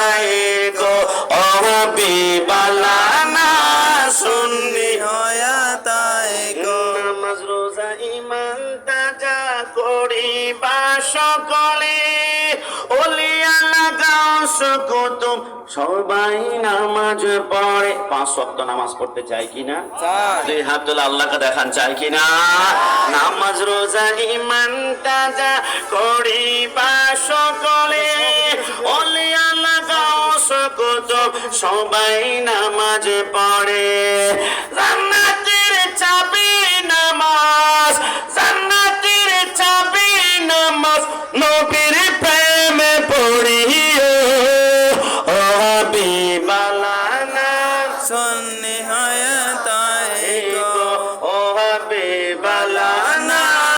নাই গো বালা না হয়া তাই গো নামাজ রোজা ইমান তাজা সবাই নামাজ পড়ে। পাঁচ শক্ত নামাজ পড়তে চাই কিনা? দুই হাত তোলা আল্লাহকে দেখান চাই কিনা? নামাজ রোজা ইমান তাজা করি বা সকল। সবাই নামাজ পড়ে। জান্নাতের চাবি নামাজ, জান্নাতের চাবি নামাজ, নবীর প্রেমে পড়িও। ও হাবিবালানা। সন্নি হয়